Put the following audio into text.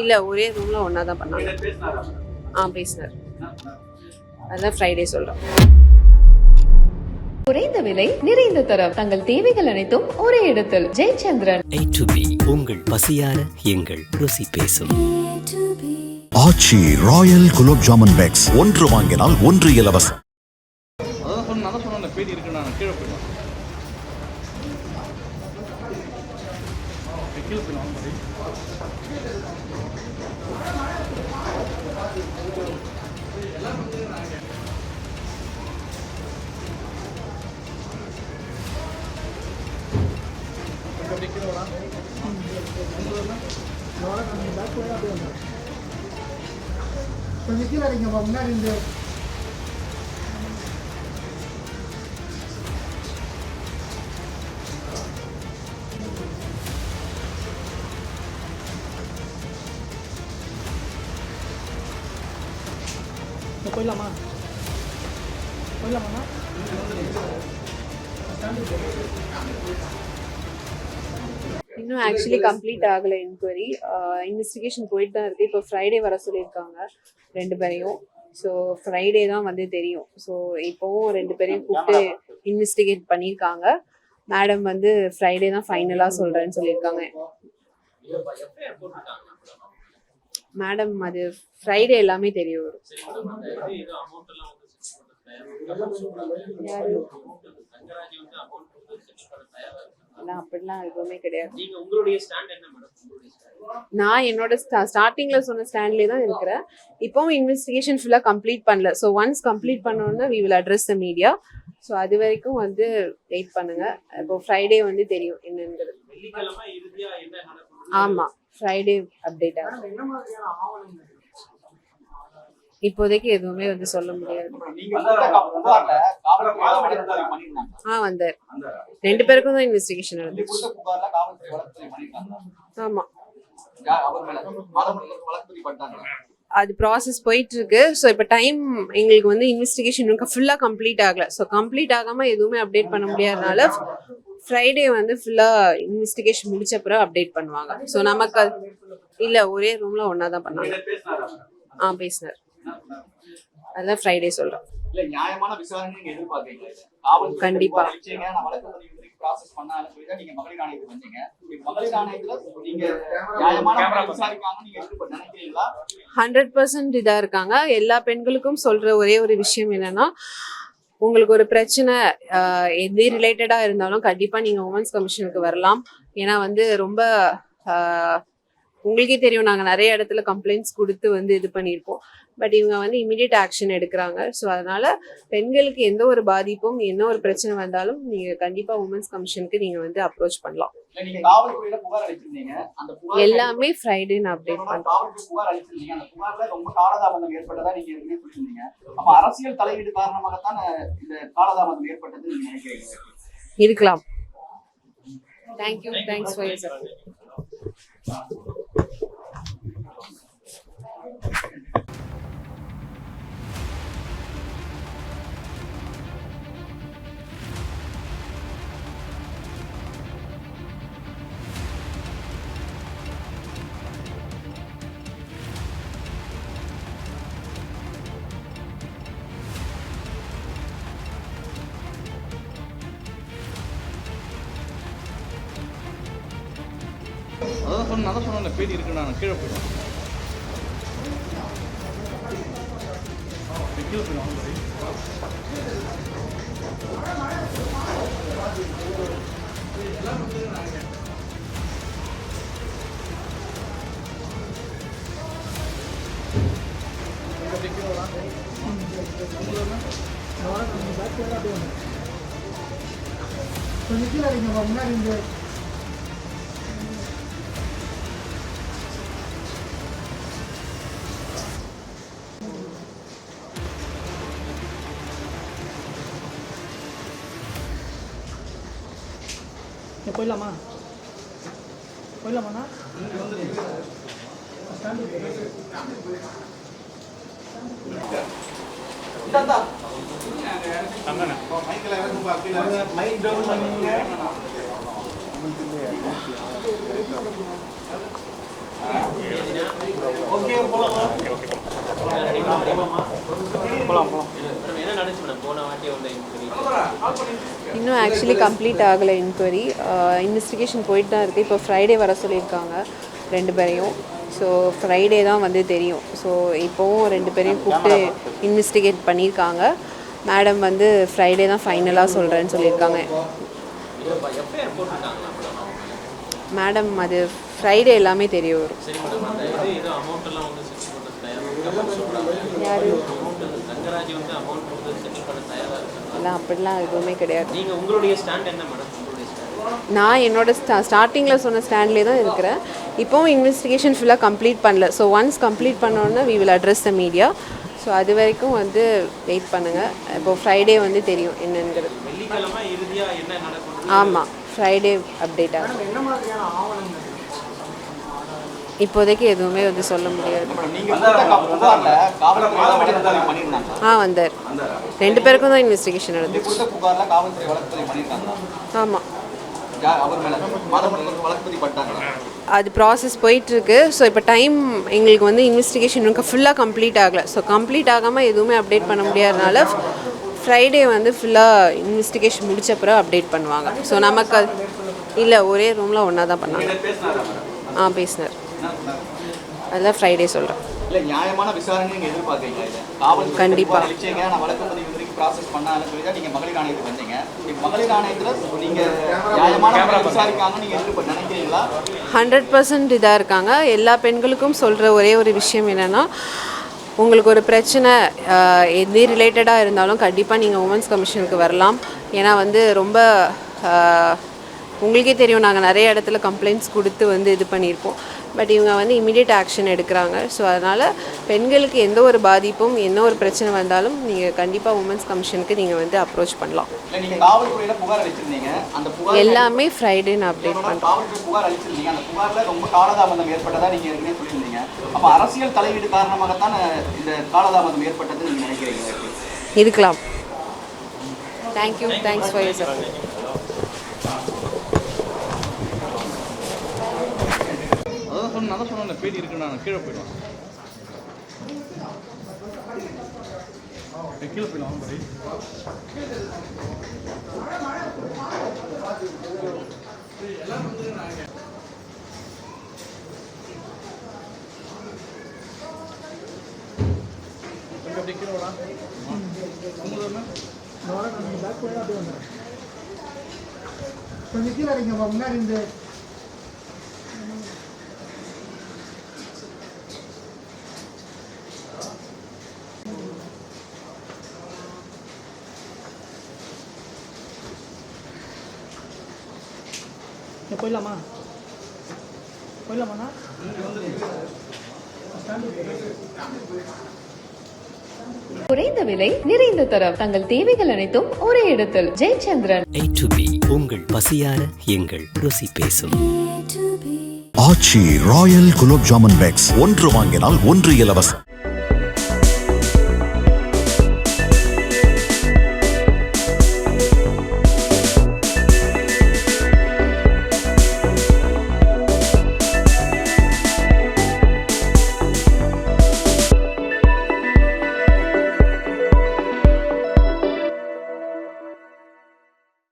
இல்லை ஒரே ரூமில் ஒன்றா தான் பண்ணாங்க. ஆ பேசினார். அதான் ஃப்ரைடே சொல்கிறேன் குறைந்த விலை நிறைந்த தரம். தங்கள் தேவைகள் அனைத்தும் ஒரே இடத்தில். ஜெயச்சந்திரன். A to B உங்கள் பசியார எங்கள் ருசி பேசும். Aachi royal gulab jamun packs. ஒன்று வாங்கினால் ஒன்று இலவசம். அதான் சொன்ன அதான் சொன்ன பேடி இருக்கு நான் கீழே போயிடுவேன். கொஞ்சம் கீழே அடிங்கப்பா முன்னாடி இருந்து போயிடலாமா போயிடலாமா இன்னும் ஆக்சுவலி கம்ப்ளீட் ஆகலை என்கொயரி இன்வெஸ்டிகேஷன் போயிட்டு தான் இருக்கு. இப்போ ஃப்ரைடே வர சொல்லியிருக்காங்க ரெண்டு பேரையும். ஸோ ஃப்ரைடே தான் வந்து தெரியும். ஸோ இப்போவும் ரெண்டு பேரையும் கூப்பிட்டு இன்வெஸ்டிகேட் பண்ணியிருக்காங்க. மேடம் வந்து ஃப்ரைடே தான் ஃபைனலாக சொல்கிறேன்னு சொல்லியிருக்காங்க. மேடம் அது ஃப்ரைடே எல்லாமே தெரிய வரும். யாரு? அதெல்லாம் அப்படிலாம் எதுவுமே கிடையாது. நீங்க உங்களுடைய ஸ்டாண்ட் என்ன மேடம் உங்களுடைய stand? நான் என்னோட ஸ்டார்டிங்ல சொன்ன ஸ்டாண்ட்லேயே தான் இருக்கிறேன். இப்போவும் இன்வெஸ்டிகேஷன் ஃபுல்லாக கம்ப்ளீட் பண்ணல. ஸோ ஒன்ஸ் கம்ப்ளீட் பண்ணோன்னா we will address the media so அது வரைக்கும் வந்து வெயிட் பண்ணுங்க. இப்போ ஃப்ரைடே வந்து தெரியும் என்னங்கிறது. வெள்ளிக்கிழமை இறுதியா என்ன நடக்கும் ஆமா ஃப்ரைடே அப்டேட் ஆகும். இப்போதைக்கு எதுவுமே வந்து சொல்ல முடியாது. ஆ வந்தார். ரெண்டு பேருக்கும் தான் இன்வெஸ்டிகேஷன் நடந்துச்சு. ஆமா. அது ப்ராசஸ் போயிட்டு இருக்கு ஸோ இப்போ டைம் எங்களுக்கு வந்து இன்வெஸ்டிகேஷன் ஃபுல்லாக கம்ப்ளீட் ஆகலை. ஸோ கம்ப்ளீட் ஆகாமல் எதுவுமே அப்டேட் பண்ண முடியாதனால ஃப்ரைடே வந்து ஃபுல்லாக இன்வெஸ்டிகேஷன் முடிச்ச பிறகு அப்டேட் பண்ணுவாங்க. ஸோ நமக்கு இல்லை ஒரே ரூமில் ஒன்றா தான் பண்ணாங்க. ஆ பேசினார். அதான் ஃப்ரைடே சொல்றேன் நீங்க கண்டிப்பா. நீங்க நீங்க நீங்க ஹண்ட்ரட் பர்சன்ட் இதாக இருக்காங்க. எல்லா பெண்களுக்கும் சொல்ற ஒரே ஒரு விஷயம் என்னன்னா உங்களுக்கு ஒரு பிரச்சனை எது ரிலேட்டடாக இருந்தாலும் கண்டிப்பாக நீங்கள் உமன்ஸ் கமிஷனுக்கு வரலாம். ஏன்னா வந்து ரொம்ப உங்களுக்கே தெரியும் நாங்கள் நிறைய இடத்துல கம்ப்ளைண்ட்ஸ் கொடுத்து வந்து இது பண்ணியிருப்போம் பட் இவங்க வந்து இமிடியேட் ஆக்ஷன் எடுக்கிறாங்க. ஸோ அதனால பெண்களுக்கு எந்த ஒரு பாதிப்பும் என்ன ஒரு பிரச்சனை வந்தாலும் நீங்கள் கண்டிப்பாக உமன்ஸ் கமிஷனுக்கு நீங்கள் வந்து அப்ரோச் பண்ணலாம். எல்லாமே ஃப்ரைடே நான் அப்டேட் பண்ணுறேன் காவல்துறை புகார் அளிச்சிருந்தீங்க. அந்த புகார்ல ரொம்ப அதான் சொன்ன அதான் சொன்ன பேடி இருக்கு நான் கீழே போயிடுவேன் கீழே முன்னாடி இருந்து. போயிடலாமா? போயிடலாமாண்ணா? மேடம் என்ன இன்னும் ஆக்சுவலி கம்ப்ளீட் ஆகலை இன்கொயரி இன்வெஸ்டிகேஷன் போயிட்டு தான் இருக்குது இப்போ ஃப்ரைடே வர சொல்லியிருக்காங்க ரெண்டு பேரையும். ஸோ ஃப்ரைடே தான் வந்து தெரியும். ஸோ இப்போவும் ரெண்டு பேரையும் கூப்பிட்டு இன்வெஸ்டிகேட் பண்ணியிருக்காங்க. மேடம் வந்து ஃப்ரைடே தான் ஃபைனலாக சொல்கிறேன்னு சொல்லியிருக்காங்க. மேடம் அது ஃப்ரைடே எல்லாமே தெரிய வரும். யாரு? எல்லாம் அப்படிலாம் எதுவுமே கிடையாது. நீங்கள் உங்களுடைய ஸ்டாண்ட் என்ன மேடம் உங்களுடைய ஸ்டாண்ட் நான் என்னோட ஸ்டா ஸ்டார்டிங்கில் சொன்ன ஸ்டாண்ட்லேயே தான் இருக்கிறேன். இப்போவும் இன்வெஸ்டிகேஷன் ஃபுல்லாக கம்ப்ளீட் பண்ணல. ஸோ ஒன்ஸ் கம்ப்ளீட் பண்ணோன்னே we will address the media so அது வரைக்கும் வந்து வெயிட் பண்ணுங்கள் இப்போ ஃப்ரைடே வந்து தெரியும் என்னங்கிறது. ஆமாம் ஃப்ரைடே அப்டேட் ஆகும். என்ன மாதிரியான ஆவணங்கள்? இப்போதைக்கு எதுவுமே வந்து சொல்ல முடியாது. ஆ வந்தார். ரெண்டு பேருக்கும் தான் இன்வெஸ்டிகேஷன் நடந்துச்சு. ஆமாம் அது ப்ராசஸ் போயிட்டுருக்கு. ஸோ இப்போ டைம் எங்களுக்கு வந்து இன்வெஸ்டிகேஷன் ஃபுல்லாக கம்ப்ளீட் ஆகலை. ஸோ கம்ப்ளீட் ஆகாமல் எதுவுமே அப்டேட் பண்ண முடியாதனால ஃப்ரைடே வந்து ஃபுல்லாக இன்வெஸ்டிகேஷன் முடிச்ச பிறகு அப்டேட் பண்ணுவாங்க. ஸோ நமக்கு இல்லை ஒரே ரூமில் ஒன்றா தான் பண்ணாங்க. ஆ பேசினார்? அதெல்லாம் ஃப்ரைடே சொல்கிறேன் இல்ல நியாயமான விசாரணை நீங்க எதிர்பார்க்கறீங்க இதை? காவல்துறை கண்டிப்பா. புகார் அளிச்சீங்க நான் வழக்குப்பதிவு வரைக்கும் ப்ராசஸ் பண்ணாலும் சொல்லி தான் நீங்க மகளிர் ஆணையத்துக்கு வந்தீங்க. இப்ப மகளிர் ஆணையத்துல நீங்க நியாயமான விசாரிக்காங்க நீங்க எதிர்ப்பு நினைக்கிறீங்களா? ஹண்ட்ரட் பர்சன்ட் இதாக இருக்காங்க. எல்லா பெண்களுக்கும் சொல்கிற ஒரே ஒரு விஷயம் என்னென்னா உங்களுக்கு ஒரு பிரச்சனை எது ரிலேட்டடாக இருந்தாலும் கண்டிப்பாக நீங்கள் உமன்ஸ் கமிஷனுக்கு வரலாம். ஏன்னா வந்து ரொம்ப உங்களுக்கே தெரியும் நாங்கள் நிறைய இடத்துல கம்ப்ளைண்ட்ஸ் கொடுத்து வந்து இது பண்ணியிருப்போம் பட் இவங்க வந்து இமீடியட் ஆக்ஷன் எடுக்கிறாங்க. ஸோ அதனால் பெண்களுக்கு எந்த ஒரு பாதிப்பும் என்ன ஒரு பிரச்சனை வந்தாலும் நீங்கள் கண்டிப்பாக உமன்ஸ் கமிஷனுக்கு நீங்கள் வந்து அப்ரோச் பண்ணலாம். எல்லாமே ஃப்ரைடே நான் அப்டேட் பண்ணுறேன் அரசியல் தலையீடு காரணமாகத்தான் இந்த காலதாமதம் ஏற்பட்டதுன்னு நீங்க நினைக்கிறீங்க? இருக்கலாம். Thank you thanks for your support சொன்ன நான் சொன்னேன் பேடி இருக்கு நான் கீழே போயிடுவேன். கீழே போயிடலாம் பேக் போய். அப்படியே வந்தேன் கொஞ்சம் கீழே இருக்கீங்க முன்னாடி இந்த இங்க போயிடலாமா? போயிடலாமாண்ணா? குறைந்த விலை நிறைந்த தரம். தங்கள் தேவைகள் அனைத்தும் ஒரே இடத்தில். ஜெயச்சந்திரன். A to B உங்கள் பசியார எங்கள் ருசி பேசும். Aachi royal gulab jamun packs. ஒன்று வாங்கினால் ஒன்று இலவசம்.